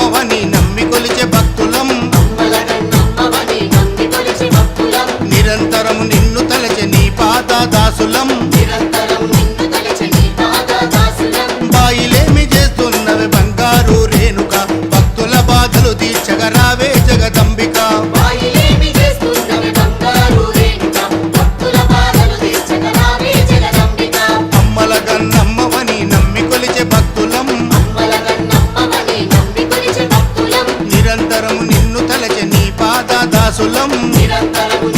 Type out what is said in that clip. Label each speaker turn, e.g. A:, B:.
A: నమ్మవని నమ్మి కొలిచే భక్తులం. నిరంతరం నిన్ను తలచె నీ పాత దాసులం బాయిలేమి చేస్తున్నవి బంగారు రేణుక. భక్తుల బాధలు తీర్చగరావే జగదంబిక. నిన్ను తలచ నీ పాద దాసులం
B: నిరంతరము